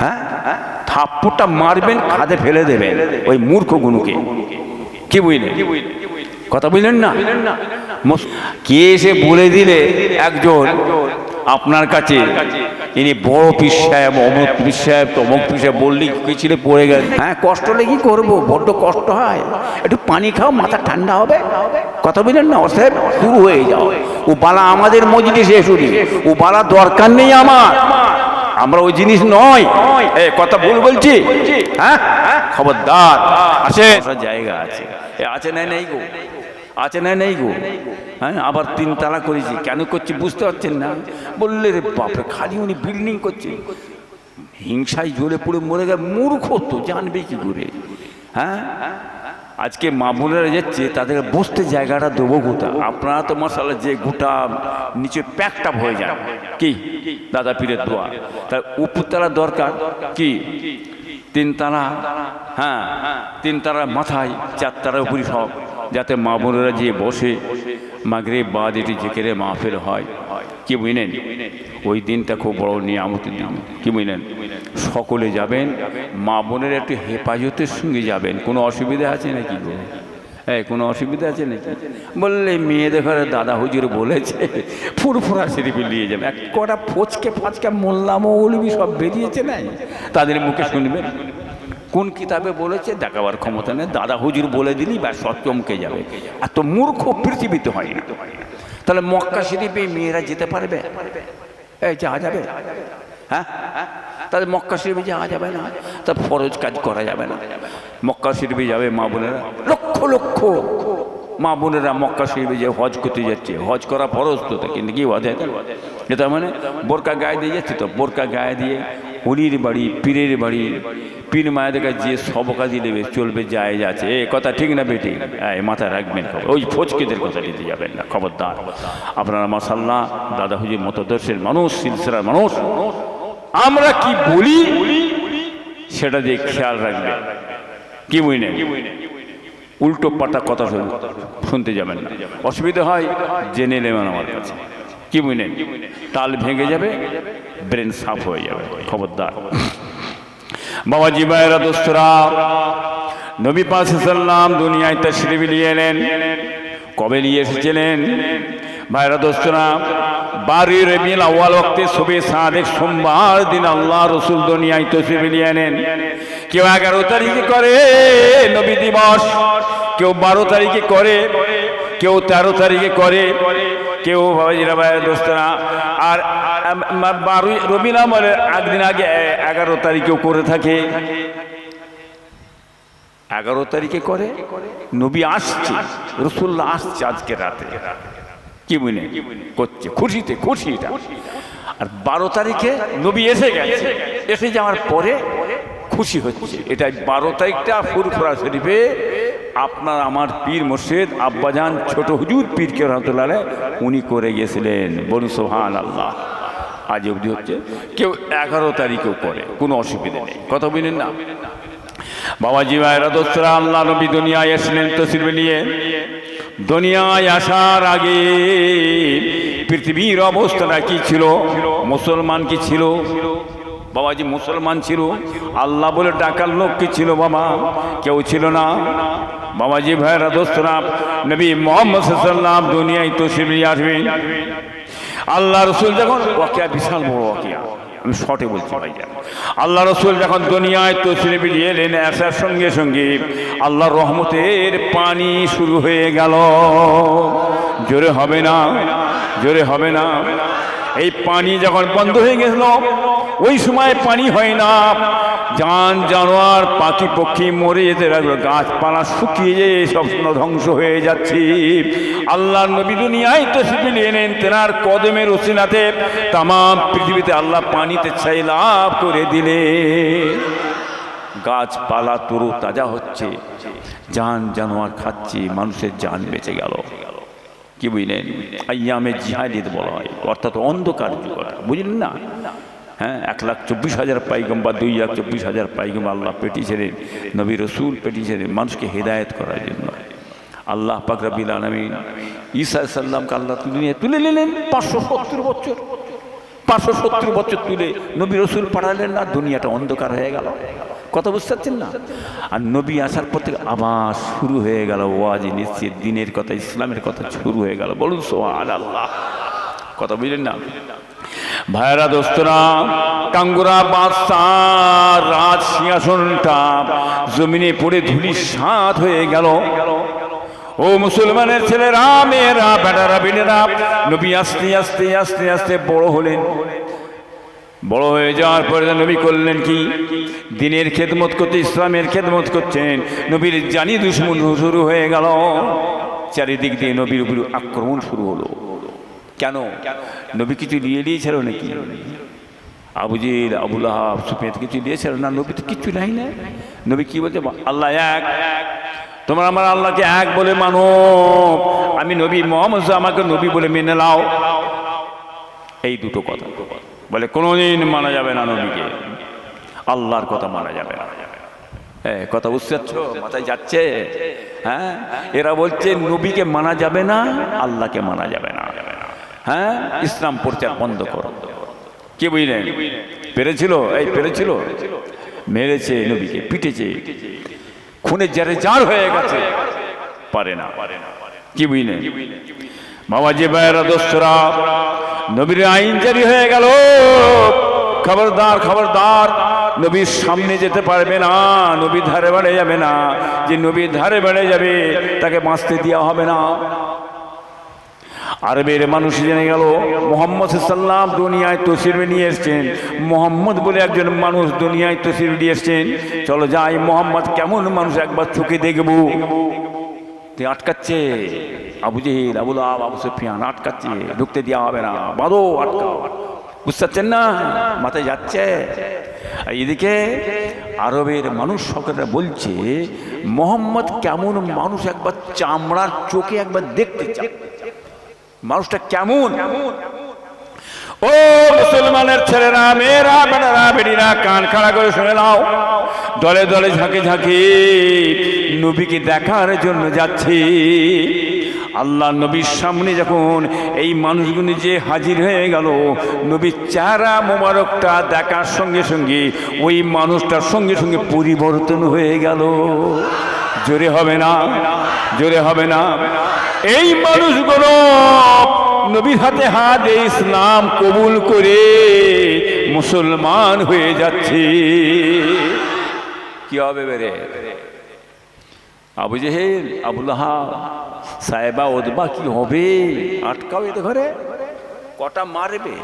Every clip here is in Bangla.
হ্যাঁ? থাপ্পড়টা মারবেন, খাদে ফেলে দেবেন ওই মূর্খ গুনুকে। কি বুঝলেন? কথা বুঝলেন না? কে এসে বলে দিলে একজন, আপনার কাছে? ইনি বড় পিস সাহেব, অমুক পিস সাহেব, তমুক পিস সাহেব বললি পিছনে পড়ে গেল। হ্যাঁ কষ্ট কি করব? বড্ড কষ্ট হয়। একটু পানি খাও, মাথা ঠান্ডা হবে। কথা বুঝলেন না? অসাহেব শুরু হয়ে যাও। ও বালা আমাদের মজলিসে শুনি ও বালা দরকার নেই আমার। আমরা ওই জিনিস নয়। কথা ভুল বলছি? হ্যাঁ? খবরদার। আছে জায়গা আছে। আছে না নেই গো। আছে না নেই গো। হ্যাঁ আবার তিন তালা করেছি। কেন করছি বুঝতে পারছেন না? বললে রে বাপরে, খালি উনি বিল্ডিং করছে। হিংসায় জ্বলে পুড়ে মরে গেলে, মূর্খ তো, জানবে কি করে? হ্যাঁ? আজকে মা বোনেরা যাচ্ছে তাদের বসতে জায়গাটা দেবো গোটা। আপনারা তো মশালা যে গোটা নিচে প্যাকটা হয়ে যান। কি? দাদা পীরের দোয়া। তার উপরতলা দরকার? কি? তিনতলা? হ্যাঁ। তিনতলা মাথায় চারতলা উপরি সব। যাতে মা বোনেরা যে বসে মাগরে বাদ এটি জেকেরে মাহফিল হয়। কি বুঝলেন? ওই দিনটা খুব বড় নিয়ামতের দিন। কি বুঝলেন? সকলে যাবেন, মা বোনের একটু হেফাজতের সঙ্গে যাবেন। কোনো অসুবিধা আছে নাকি হ্যাঁ কোনো অসুবিধা আছে নাকি? বললে মেয়েদের ঘরে দাদা হুজুর বলেছে, ফুরফুরা শরীফে নিয়ে যাবে। এক কটা ফচকে ফাচকা মোল্লা মৌলবি সব বেরিয়েছে নাই তাদের মুখে শুনবেন। কোন কিতাবে বলেছে? দেখাবার ক্ষমতা নেই। দাদা হুজুর বলে দিলি বা সব চমকে যাবে। এত মূর্খ পৃথিবীতে হয় না। তাহলে মক্কা শরীফে মেয়েরা যেতে পারবে? এই যাওয়া যাবে? হ্যাঁ? তাহলে মক্কা শরীফে যাওয়া যাবে না। তা ফরজ কাজ করা যাবে না। মক্কা শরীফে যাবে মা বোনেরা? লক্ষ লক্ষ। মা বোনেরা মক্কা শরীফে যে হজ করতে যাচ্ছে। হজ করা ফরজ তো কিন্তু কি হজ এটা মানে বোরকা গায়ে দিয়ে যাচ্ছে তো? বোরকা গায়ে দিয়ে অলির বাড়ি, পীরের বাড়ি, পীর মায়েদের কাছে যে সব কাজই দেবে, চলবে যায় যাচ্ছে, এ কথা ঠিক না বেটি হ্যাঁ মাথায় রাখবেন ওই ফচকেদের কথা দিতে যাবেন না, খবরদার। আপনারা মাসাল্লাহ দাদা হুজির মতদর্শের মানুষ, সিলসিলার মানুষ, আমরা কি বলি? সেটা দিয়ে খেয়াল রাখবে কি বুঝলেন উল্টো পাল্টা কথা শুন- শুনতে যাবেন না। অসুবিধা হয়, জেনে নেবেন আমার কাছে। কি বুঝলেন তাল ভেঙে যাবে, ব্রেন সাফ হয়ে যাবে। খবরদার। বাবাজি ভাইরা দোস্তরা, নবী পাশে সাল্লাম দুনিয়ায় তশরিফ নিয়ে এলেন। কবে নিয়ে এসেছিলেন? ভাইরা দোস্তরা বাড়ি রবিল আওয়াল ওক্তে সবে সাদেক সোমবার দিন আল্লাহ রসুল দুনিয়ায় তশরিফ নিয়ে এলেন। কেউ এগারো তারিখে করে নবী দিবস, কেউ বারো তারিখে করে, কেউ তেরো তারিখে করে কেউ বাবাজিরা ভাইয়ের দোস্তরা, আর বারোই রবিন আমলের একদিন আগে এগারো তারিখেও করে থাকে। এগারো তারিখে করে? নবী আসছে রসুল্লাহ আসছে আজকে রাতে। কি বুঝলেন? করছে, খুশিতে, খুশিটা। আর বারো তারিখে নবী এসে গেছে। এসে যাওয়ার পরে খুশি হচ্ছে। এটা বারো তারিখটা ফুরফুরা শরীফে আপনার আমার পীর মোর্শেদ আব্বাজান ছোট হুজুর পীরকে রহমতুল্লাহ উনি করে গেছিলেন বলুন সোহান আল্লাহ আজ অবধি হচ্ছে। কেউ এগারো তারিখেও করে, কোনো অসুবিধা নেই। কথা বুঝলেন না। বাবাজি ভাইরা দোসরা আল্লাহ নবী দুনিয়ায় এসলেন তসির নিয়ে দুনিয়ায় আসার আগে পৃথিবীর অবস্থাটা কি ছিল? মুসলমান কি ছিল? বাবাজি মুসলমান ছিল, আল্লাহ বলে ডাকার লোক কি ছিল বাবা? কেউ ছিল না। বাবাজি ভাইরা দোস্তরা, নবী মোহাম্মদ দুনিয়ায় তসির আসবেন আল্লাহ রসুল যখন, ওয়াকিয়া, বিশাল বড় ওয়াকিয়া। আমি শর্টে বলছি ভাই আল্লাহ রসুল যখন দুনিয়ায় নিয়ে এলেন, আসার সঙ্গে সঙ্গে আল্লাহ রহমতের পানি শুরু হয়ে গেল। জোরে হবে না, জোরে হবে না। এই পানি যখন বন্ধ হয়ে গেছিল ওই সময় পানি হয় না। যান, জানোয়ার, পাখি পক্ষী মরে যেতে লাগল। গাছপালা শুকিয়ে যেয়ে সব ধ্বংস হয়ে যাচ্ছে। আল্লাহ নবী দুনিয়ায় তো শিখে এলেন, তেনার কদমের ওসিনাতে তাম পৃথিবীতে আল্লাহ পানিতে ছাই লাভ করে দিলে গাছপালা তরু তাজা হচ্ছে। জান জানোয়ার খাচ্ছে, মানুষের জান বেঁচে গেল। কি বুঝলেন? আইয়ামে জিহাদিদ বলা হয়, অর্থাৎ অন্ধকার বুঝলেন না? হ্যাঁ এক লাখ চব্বিশ হাজার পাইগম বা দুই লাখ চব্বিশ হাজার পাইগম আল্লাহ পেটিয়েছিলেন নবী রসুল পেটিয়েছিলেন মানুষকে হেদায়ত করার জন্য। আল্লাহ পাক রবিল আলমিন ঈসা সাল্লামকে আল্লাহ তুলে নিয়ে, তুলে নিলেন পাঁচশো সত্তর বছর। পাঁচশো সত্তর বছর তুলে নবী রসুল পাঠালেন না, দুনিয়াটা অন্ধকার হয়ে গেল। কথা বুঝতে পারছেন না? আর নবী আসার পর থেকে আবার শুরু হয়ে গেল, ওয়াজি নিশ্চিত, দিনের কথা, ইসলামের কথা শুরু হয়ে গেল। বলুন সোহান আল্লাহ কথা বুঝলেন না? ভাইরা দোস্তরা টাঙ্গুরা বাদশার রাজ সিংহাসনটা জমিনে পড়ে ধুলি সাত হয়ে গেল। ও মুসলমানের ছেলেরা, মেয়েরা, বেটারা বেটেরা নবী আস্তে আস্তে আস্তে আস্তে বড় হলেন। বড় হয়ে যাওয়ার পরে নবী করলেন কি? দিনের খেদমত করতে, ইসলামের খেদমত করছেন। নবীর জানি দুশ্মন শুরু হয়ে গেল। চারিদিক দিয়ে নবীর উপর আক্রমণ শুরু হলো। কেন? নবী কিছু নিয়ে নিয়েছিল নাকি? আবুজির আবুল আহাব সুফিয়াত কিছু দিয়েছিল না, নবী তো কিছু নাই না। নবী কি বলছে? আল্লাহ এক। তোমরা আমার আল্লাহকে এক বলে মানো। আমি নবী মোহাম্মদ আমাকে নবী বলে মেনে নাও। এই দুটো কথা। বলে, কোনোদিন মানা যাবে না নবীকে। আল্লাহর কথা মানা যাবে না। হ্যাঁ কথা বুঝতে পারছ? মাথায় যাচ্ছে? হ্যাঁ? এরা বলছে, নবীকে মানা যাবে না, আল্লাহকে মানা যাবে না। হ্যাঁ? ইসলাম প্রচার বন্ধ করো। কে বুঝলেন পেরেছিল? এই পেরেছিল? মেরেছে নবীকে, পিটেছে। খুনে যারে জার হয়ে গেছে। পারে না। কি বুঝলেন বাবাজি ভাইয়েরা, দোস্তরা, নবীর আইন জারি হয়ে গেল। খবরদার খবরদার, নবীর সামনে যেতে পারবে না, নবীর ধারে বেড়ে যাবে না। যে নবীর ধারে বেড়ে যাবে, তাকে বাঁচতে দেওয়া হবে না। আরবের মানুষ জেনে গেল, মোহাম্মদ সাল্লাম দুনিয়ায় তসির নিয়ে এসছেন। মোহাম্মদ বলে একজন মানুষ দুনিয়ায় তসির নিয়ে এসছেন। চলো যাই, মোহাম্মদ কেমন মানুষ একবার চোখে দেখব। তুই আটকাচ্ছে, আবু জেহিল আবুল আব সুফিয়ান, আটকাচ্ছে, ঢুকতে দেওয়া হবে না। বাঁধো, আটকাও। বুঝতে পারছেন না? মাথায় যাচ্ছে? এদিকে আরবের মানুষ সকলে বলছে, মোহাম্মদ কেমন মানুষ একবার চামড়ার চোখে একবার দেখতে চায়। মানুষটা কেমন? ও মুসলমানের ছেলেরা মেয়েরা বেড়ারা বেড়িরা কান খাড়া করে শুনে নাও। দলে দলে ঝাঁকে ঝাঁকে নবীকে দেখার জন্য যাচ্ছে। আল্লাহ নবীর সামনে যখন এই মানুষগুলি যে হাজির হয়ে গেল নবীর চেহারা মোবারকটা দেখার সঙ্গে সঙ্গে ওই মানুষটার সঙ্গে সঙ্গে পরিবর্তন হয়ে গেল। জোরে হবে না, জোরে হবে না। এই মানুষগুলো নবীর হাতে হাত দিয়ে ইসলাম কবুল করে মুসলমান হয়ে যাচ্ছে। কি হবে বেরে আবু জেহেল আবুল্লাহ সাহেবা ওদবা কি হবে? আটকাও এতে ঘরে। কটা মারবে?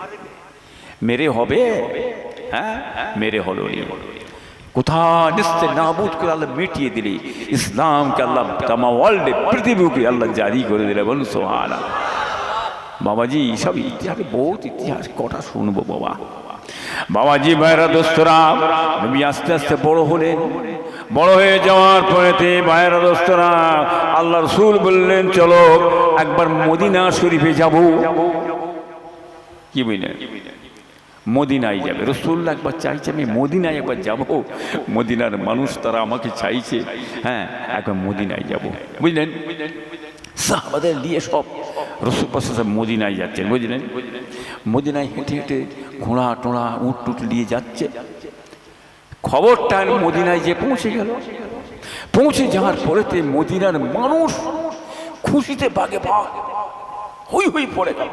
মেরে হবে? হ্যাঁ মেরে হলো নি কোথা নিশ্চয় নাবুদ করে আল্লাহ মিটিয়ে দিলি। ইসলামকে আল্লাহ তামা ওয়ার্ল্ডে পৃথিবীকে আল্লাহ জারি করে দিলে বলুন সোহানা বাবাজি, সব ইতিহাস, বহুত ইতিহাস কটা শুনব বাবা। বাবাজি, ভাইরা, দোস্তরা, নবী আস্তে আস্তে বড় হলেন। বড় হয়ে যাওয়ার পরেতে ভাইরা, দোস্তরা, আল্লাহ রসুল বললেন, চলো একবার মদিনা শরীফে যাব। কি বুঝলেন মদিনায় যাবে। রসুল্লাহ একবার চাইছে, আমি মদিনায় একবার যাব। মদিনার মানুষ তারা আমাকে চাইছে হ্যাঁ একবার মদিনায় যাব। বুঝলেন? সাহাবাদের দিয়ে সব রসুল পাশে মদিনায় যাচ্ছেন, বুঝলেন? মদিনায় হেঁটে হেঁটে ঘোড়া টোড়া, উঁট টুট দিয়ে যাচ্ছে। খবরটা মদিনায় যে পৌঁছে গেল। পৌঁছে যাওয়ার পরেতে মদিনার মানুষ খুশিতে বাগে বাঘ হই হই পড়ে গেল।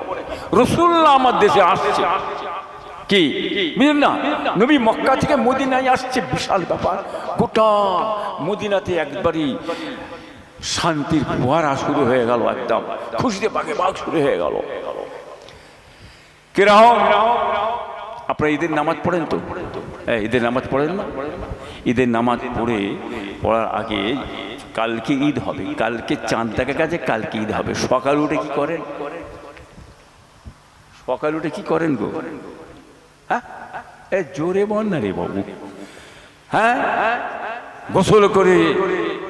রসুল্লাহ আমার দেশে আসছে। কি? বুঝলেন না? নবী মক্কা থেকে মদিনায় আসছে, বিশাল ব্যাপার। গোটা মদিনাতে একবারই শান্তির ফোয়ারা শুরু হয়ে গেল একদম। খুশিতে বাঘে বাঘ শুরু হয়ে গেল। কীরকম আপনারা ঈদের নামাজ পড়েন তো? হ্যাঁ ঈদের নামাজ পড়েন না? ঈদের নামাজ পড়ে, পড়ার আগে কালকে ঈদ হবে। কালকে চাঁদ দেখা গেছে, কালকে ঈদ হবে। সকাল উঠে কি করেন? সকাল উঠে কি করেন গো? এ জোরে বল না রে বাবু। হ্যাঁ? গোসল করে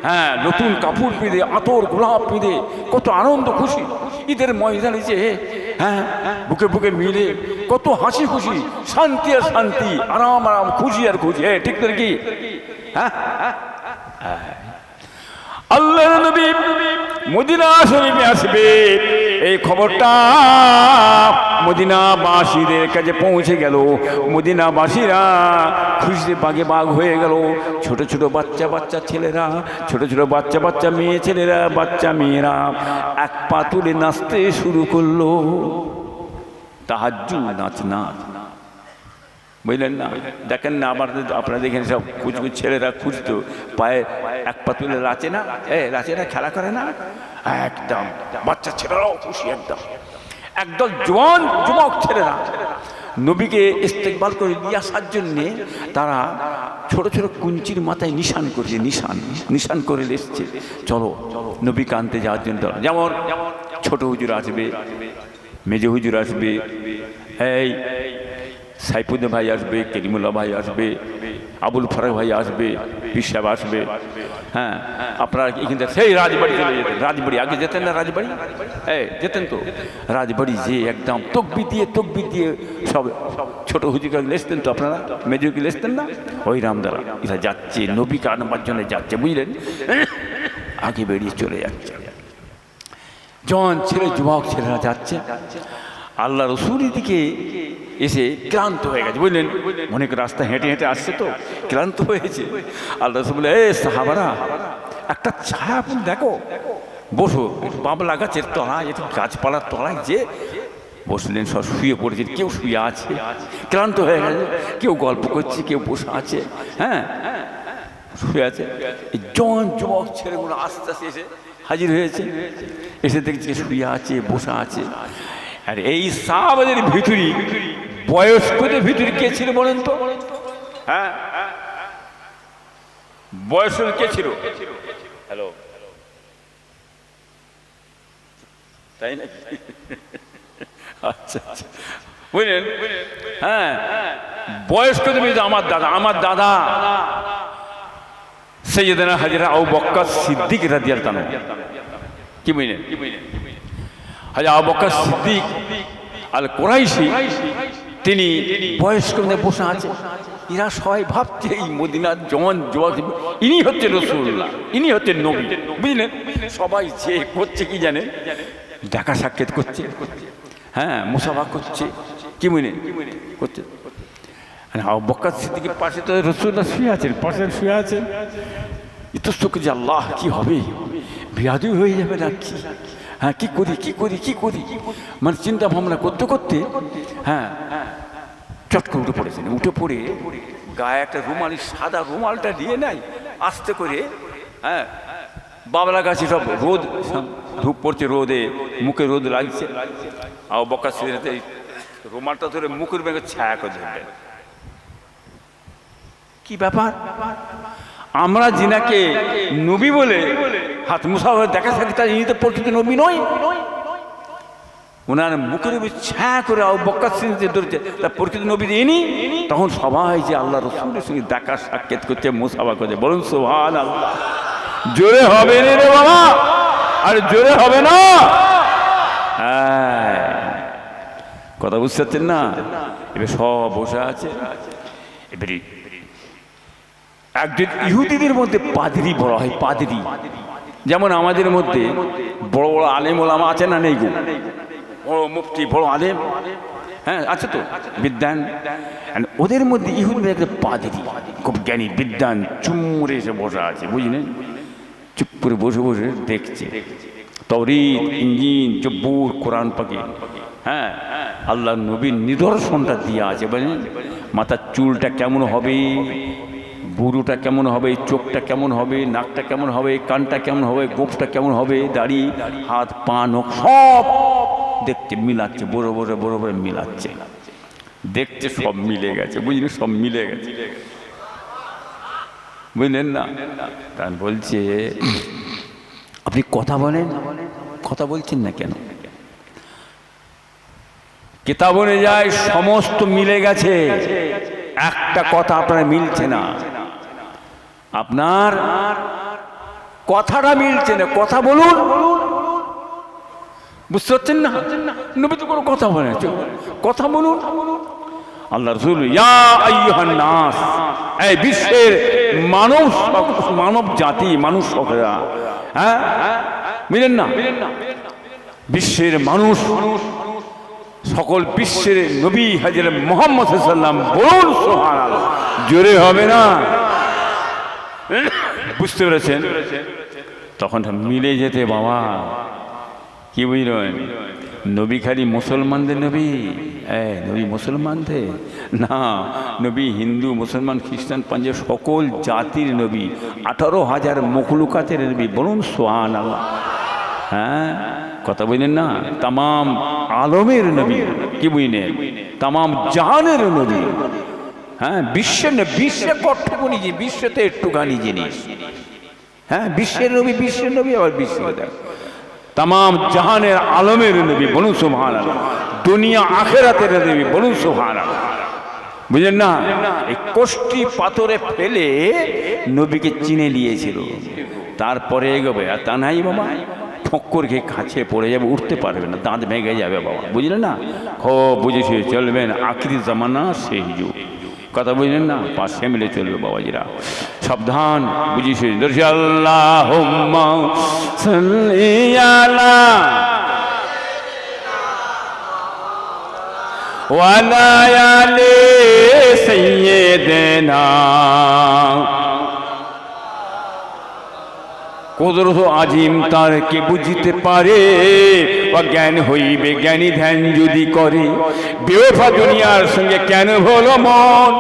হ্যাঁ নতুন কাপড় পিঁধে, আতর গোলাপ পিঁধে, কত আনন্দ খুশি। ঈদের ময়দানে যে হ্যাঁ বুকে বুকে মিলে, কত হাসি খুশি, শান্তি আর শান্তি, আরাম আরাম, খুশি আর খুশি। হ্যাঁ ঠিক কি? হ্যাঁ? আল্লাহ নবী মদিনা শরীফে আসবে। এই খবরটা মদিনাবাসীদের কাছে পৌঁছে গেল। মদিনাবাসীরা খুশিতে বাগে বাঘ হয়ে গেল। ছোট ছোট বাচ্চা বাচ্চা ছেলেরা, ছোট ছোট বাচ্চা বাচ্চা মেয়ে ছেলেরা, বাচ্চা মেয়েরা এক পা তুলে নাচতে শুরু করল। তাহাজ্জু নাচ নাচ। বুঝলেন না? দেখেন না, আমার আপনারা দেখেন সব কুচকুচ ছেলেরা খুঁজতো। পায়ে এক পা তুলে রাচে না? এ রাচে না? খেলা করে না? একদম। বাচ্চা ছেলেরাও খুশি একদম। একদল জোয়ান যুবক ছেলেরা নবীকে ইস্তেকবাল করে নিয়ে আসার জন্যে তারা ছোট ছোট কুঞ্চির মাথায় নিশান করেছে, নিশান নিশান করে এসছে চলো নবীকে আনতে যাওয়ার জন্য তারা যেমন ছোট হুজুর আসবে, মেজে হুজুর আসবে, এই সাইফুদ্দিন ভাই আসবে, কেরিমুল্লাহ ভাই আসবে, আবুল ফরাক ভাই আসবে পিসাব আসবে। হ্যাঁ আপনারা এখান সেই রাজবাড়ি চলে যেতেন। রাজবাড়ি, আগে যেতেন না রাজবাড়ি? হ্যাঁ যেতেন তো। রাজবাড়ি যে একদম তকবি দিয়ে তকবি দিয়ে সব ছোট হুজুকে লেসতেন তো আপনারা? মেজুকে লেসতেন না? ওই রামদারা, এরা যাচ্ছে নবীকে আনবার জন্য যাচ্ছে, বুঝলেন? আগে বেরিয়ে চলে যাচ্ছে। জন ছেলে, যুবক, ছেলেরা যাচ্ছে, আল্লাহ রসুলের দিকে এসে ক্লান্ত হয়ে গেছে, বুঝলেন? অনেক রাস্তা হেঁটে হেঁটে আসছে তো, ক্লান্ত হয়েছে। আল্লাহ রসুল বলে এ সাহাবারা, একটা ছায়া ফুল দেখো। বসো, বাবলা গাছের তলায় একটু গাছপালার তলায় যে বসলেন, সব শুয়ে পড়েছে, কেউ শুয়ে আছে, ক্লান্ত হয়ে গেছে, কেউ গল্প করছে, কেউ বসে আছে হ্যাঁ? শুয়ে আছে। জন যুবক ছেলেগুলো আস্তে আস্তে এসে হাজির হয়েছে। এসে দেখছে শুয়ে আছে, বসে আছে। আর এই সাহাবাদের ভিতরি বয়স্কদের ভিতরে কে ছিল বলেন তো? হ্যাঁ? বয়স্ক কে ছিল? হ্যালো? তাই না আচ্ছা আচ্ছা। বুঝলেন? হ্যাঁ। বয়স্কদের ভিতরে? আমার দাদা আমার দাদা। সৈয়দনা হাজিরা আবু বক্কা সিদ্দিক রাদিয়াল তানু কি বুঝলেন? হাজরা আবু বক্কা সিদ্দিক আল কোরাইশি তিনি বয়স্ক বসে আছে এরা সবাই ভাবছে, এই মদিনার জন জোয়াক ইনি হচ্ছে রসুল্লাহ ইনি হচ্ছে নবী। বুঝলেন? সবাই যে করছে কি জানেন দেখা সাক্ষাৎ করছে। হ্যাঁ মুসাফা করছে। কি বুঝলেন করছে। বক্কার সিদ্দিকের পাশে তো রসুল্লাহ শুয়ে আছেন, পাশে শুয়ে আছেন। ইতস্তক যে আল্লাহ, কি হবে? বিয়াদি হয়ে যাবে না কি হ্যাঁ কি করি কি করি কি করি? মানে চিন্তা ভাবনা করতে করতে হ্যাঁ চট করে উঠে পড়েছেন উঠে পড়ে গায়ে একটা রুমালি, সাদা রুমালটা দিয়ে নাই, আস্তে করে হ্যাঁ বাবলা গাছে সব রোদ, ধূপ পড়ছে রোদে, মুখে রোদ লাগছে। আর বকা সিরাতে রুমালটা ধরে মুখের ব্যাগে ছায়া করে ধরলেন। কি ব্যাপার? আমরা জিনাকে নবী বলে হাত মুসাফার দেখা থাকি তার ইনি তো প্রকৃত নবী নয়। ওনার মুখের উপর ছায়া করে বক্কা শ্রেণীতে ধরেছে তার প্রকৃত নবী ইনি তখন সবাই যে আল্লাহ রসুলের সঙ্গে দেখা সাক্ষাৎ করছে, মুসাফা করছে, বলুন সোহান আল্লাহ জোরে হবে রে রে বাবা, আর জোরে হবে না। হ্যাঁ কথা বুঝতে পারছেন না? এবার সব বসে আছে। এবারে একজন ইহুদিদের মধ্যে পাদরি বলা হয়, পাদরি। যেমন আমাদের মধ্যে বড় বড় আলেম ওলামা আছে না নেই বড় মুফতি, বড় আলেম। হ্যাঁ আছে তো? বিদ্যান। ওদের মধ্যে ইহুদিদের একটা পাদরি, খুব জ্ঞানী, বিদ্যান চুমুরে এসে বসা আছে, বুঝলেন? চুপ করে বসে বসে দেখছে। তরিত ইঞ্জিন জব্বুর, কোরআন পাকে। হ্যাঁ আল্লাহ নবীর নিদর্শনটা দিয়ে আছে, বুঝলেন? মাথার চুলটা কেমন হবে? বুড়োটা কেমন হবে, চোখটা কেমন হবে, নাকটা কেমন হবে, কানটা কেমন হবে, গোপটা কেমন হবে, দাড়ি, হাত, পা, নখ, সব দেখতে মিলাচ্ছে, বড় বড় বড় বড় মিলাচ্ছে। দেখতে সব মিলে গেছে, বুঝলি? সব মিলে গেছে। বুঝলেন না? তার বলছে, আপনি কথা বলেন, কথা বলছেন না কেন? কেতাব যায়, সমস্ত মিলে গেছে। একটা কথা আপনার মিলছে না। আপনার কথাটা মিলছে না, কথা বলুন। বুঝতে পারছেন না? নবী তো কোনো কথা বলে। কথা বলুন। আল্লাহ রসুল নাস, এই বিশ্বের মানব মানব জাতি, মানুষ সকলেরা হ্যাঁ? বুঝলেন না? বিশ্বের মানুষ, সকল বিশ্বের নবী হাজির মোহাম্মদ বলুন, সুবহানাল্লাহ। জোরে হবে না? বুঝতে পেরেছেন? তখন মিলে যেতে, বাবা। কি বুঝলেন? নবী খালি মুসলমানদের নবী? এই, নবী মুসলমানদের না, নবী হিন্দু, মুসলমান, খ্রিস্টান, পাঞ্জাব, সকল জাতির নবী, আঠারো হাজার মখলুকাতের নবী। বলুন সোহান আল্লাহ হ্যাঁ কথা বুঝলেন না? তামাম আলমের নবী। কি বুঝলেন? তামাম জাহানের নবী। হ্যাঁ বিশ্বের না বিশ্বে কট্টকুনি যে বিশ্বতে একটুখানি জিনিস। হ্যাঁ বিশ্বের নবী বিশ্বের নবী, আবার বিশ্ব তাম জাহানের আলমের নবী বলুন সুহান দুনিয়া আখেরাতের নবী বলুন সুহান বুঝলেন না? এই কোষ্টি পাথরে ফেলে নবীকে চিনে নিয়েছিল। তারপরে এগোবে, আর তা নাই বাবা। ঠক্কর খেয়ে কাছে পড়ে যাবে, উঠতে পারবে না, দাঁত ভেঙে যাবে বাবা। বুঝলেন না? খো বুঝেছি চলবেন আখরি জামানা সেই যুগ। কথা বুঝলেন না? পাশে মিলে চলবে বাবাজিরা। সাবধান বুঝিস আল্লাহ সৈয়দনা কুদরত আজিম তার কে বুঝিতে পারে বা জ্ঞান হইবে, জ্ঞানী ধ্যান যদি করে। বেওফা দুনিয়ার সঙ্গে কেন হলো মন?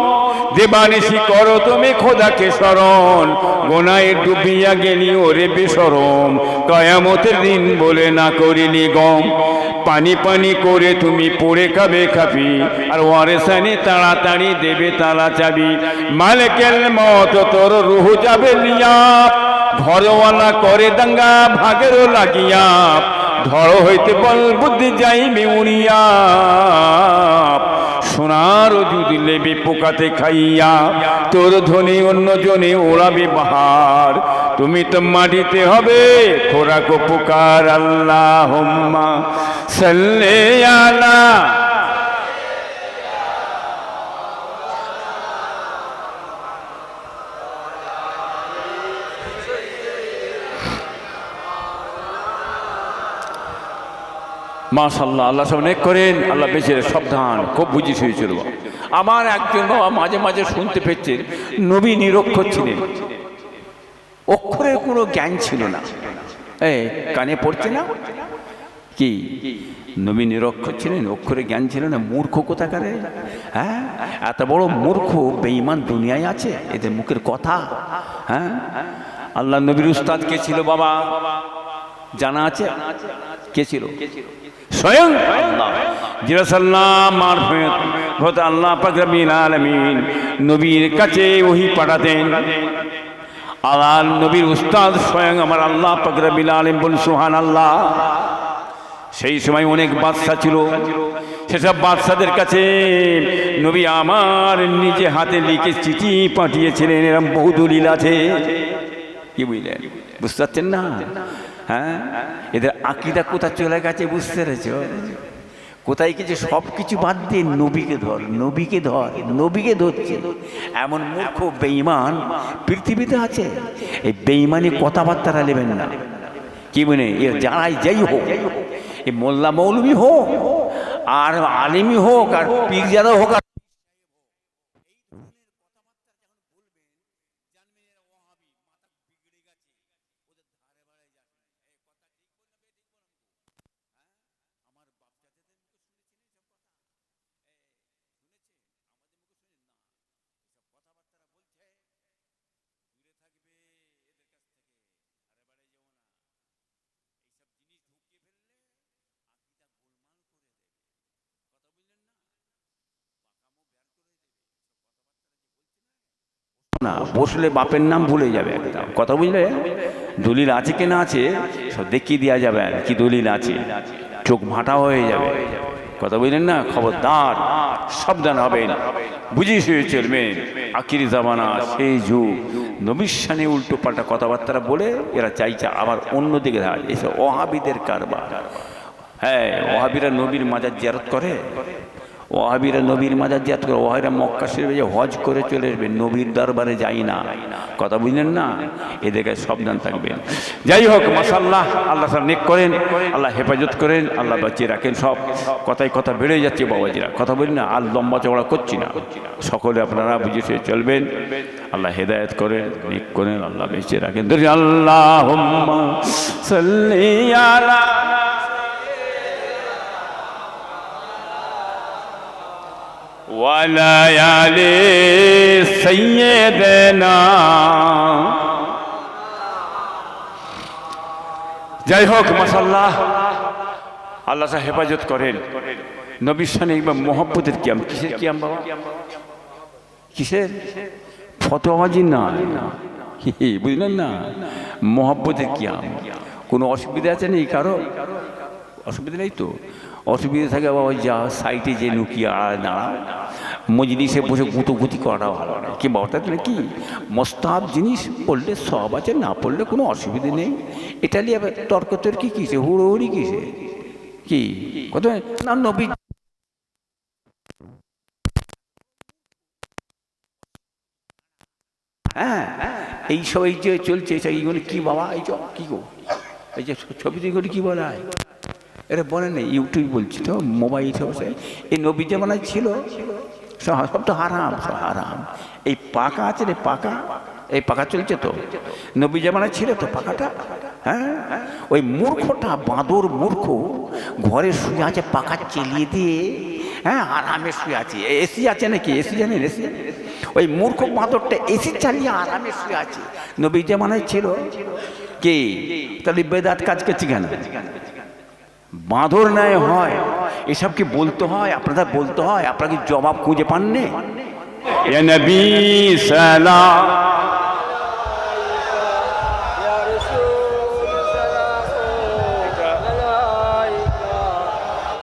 দেবানিসি করো তুমি খোদাকে স্মরণ। গোনায় ডুবিয়া গেলি ওরে বেসরম কয়ামতের দিন বলে না করিলি গম। পানি পানি করে তুমি পড়ে খাবে খাবি আর ওয়ারেসানি তাড়াতাড়ি দেবে তালা চাবি। মালিকের মত তোর রুহ যাবে নিয়াপ ঘরওয়ালা করে দাঙ্গা, ভাগেরও লাগিয়া। ধর হইতে বল, বুদ্ধি যাইবে উড়িয়া সোনার যদি লেবে পোকাতে খাইয়া, তোর ধনী অন্য জনে ওড়াবে বাহার। তুমি তো মাটিতে হবে, খোরাক পোকার আল্লাহ হোম্মা সাল্লে আলা মাশাল্লাহ আল্লাহ সব অনেক করেন, আল্লাহ বেঁচে সাবধান, খুব বুঝি হয়েছিল আমার একজন বাবা মাঝে মাঝে শুনতে পেয়েছেন নবী নিরক্ষর ছিলেন। অক্ষরের কোনো জ্ঞান ছিল না। এই, কানে পড়ছে না? কি? নবী নিরক্ষর ছিলেন, অক্ষরে জ্ঞান ছিল না, মূর্খ কোথাকারে? হ্যাঁ? এত বড় মূর্খ, বেঈমান দুনিয়ায় আছে, এদের মুখের কথা। হ্যাঁ? আল্লাহ নবীর উস্তাদ কে ছিল বাবা? জানা আছে? কে ছিল কে ছিল? স্বয়ং জিরাসাল্লাম মারফত। হত আল্লাহ পাক রব্বিল আলামিন নবীর কাছে ওহি পাঠাতেন। আল্লাহ নবীর উস্তাদ স্বয়ং আমার আল্লাহ পাক রব্বিল আলামিন বল সুহান আল্লাহ সেই সময় অনেক বাদশা ছিল। সেসব বাদশাদের কাছে নবী আমার নিজে হাতে লিখে চিঠি পাঠিয়েছিলেন। এরকম বহু দলিল আছে। কি বুঝলেন? বুঝতে পারছেন না? হ্যাঁ? এদের আকিদা কোথায় চলে গেছে বুঝতে পেরেছ? কোথায় কিছু সব কিছু বাদ দিয়ে নবীকে ধর নবীকে ধর, নবীকে ধরছে। এমন মূর্খ, বেঈমান পৃথিবীতে আছে। এই বেঈমানি কথাবার্তারা নেবেন না। কি মনে এর যারাই যাই হোক এই মোল্লা মৌলবী হোক, আর আলিমই হোক, আর পীরজাদা হোক না, বসলে বাপের নাম ভুলে যাবে একদম। কথা বুঝলে? দলিল আছে কি না আছে, সব দেখিয়ে দেওয়া যাবে আর কি দলিল আছে। চোখ ভাটা হয়ে যাবে। কথা বুঝলেন না? খবরদার, সাবধান হবেন। বুঝিস হয়ে চলবেন আখিরি জামানা, সেই যুগ। নবিশ্বানে উল্টো পাল্টা কথাবার্তা বলে এরা চাইছে আবার অন্যদিকে ধার। এসব ওহাবিদের কারবার। হ্যাঁ ওহাবিরা নবীর মাজার জিয়ারত করে। ওহাবিরা নবীর মাজার জিয়াত করে ওহাবিরা মক্কা শরীফে যে হজ করে চলে আসবে, নবীর দরবারে যাই না। কথা বুঝলেন না? এদেরকে সাবধান থাকবেন। যাই হোক মাসাল্লাহ আল্লাহ সাহেব নেক করেন, আল্লাহ হেফাজত করেন, আল্লাহ বাঁচিয়ে রাখেন সব। কথায় কথা বেড়ে যাচ্ছে বাবাজিরা। কথা বলি না, আর লম্বা চওড়া করছি না। সকলে আপনারা বুঝে শুয়ে চলবেন। আল্লাহ হেদায়ত করেন, নেক করেন, আল্লাহ বেঁচে রাখেন। আল্লাহ সাল্লি ওয়ালায়ালে সৈয়দনা যাই হোক মাসাল্লাহ আল্লাহ সাহেব হেফাজত করেন নবীর সানে বা মোহাম্মতের কিয়াম কিসের কিয়াম বাবা কিসের ফতোয়াবাজি না বুঝলেন না মোহাম্মতের কিয়াম কোনো অসুবিধা আছে নেই কারও অসুবিধা নেই তো অসুবিধা থাকে বাবা যা সাইটে যে লুকিয়ে আর দাঁড়া মজলিসে বসে গুঁতো গুতি করাটা ভালো না কি বাবাটা কি? মস্তাব জিনিস পড়লে সব আছে, না পড়লে কোনো অসুবিধে নেই। এটা নিয়ে তর্ক তর্কি কিসে? হুড়োহুড়ি কিসে? কি? কত না, নবী হ্যাঁ এই সব এই যে চলছে, এই এইগুলো কি বাবা? এই যে কি গো? এই যে ছবি এইগুলো কি বলা হয়? এটা বলে নেই ইউটিউব বলছি তো, মোবাইল সব এই নবী জামানায় ছিল সব তো হারাম, সব হারাম। এই পাকা আছে রে, পাকা। এই পাকা চলছে তো। নবী জামানায় ছিল তো পাকাটা? হ্যাঁ? ওই মূর্খটা, বাঁদর মূর্খ, ঘরে শুয়ে আছে পাকা চেলিয়ে দিয়ে হ্যাঁ আরামে শুয়ে আছে। এসি আছে নাকি? এসি জানেন? এসি? ওই মূর্খ বাঁদরটা এসি চালিয়ে আরামে শুয়ে আছে। নবী জামানায় ছিল। কে? তাহলে বেদাত কাজ করছি কেন? বাঁদর ন্যায় হয়। এসব কি বলতে হয়? আপনাদের বলতে হয়? আপনারা কি জবাব খুঁজে পাননি? নবী সালাম।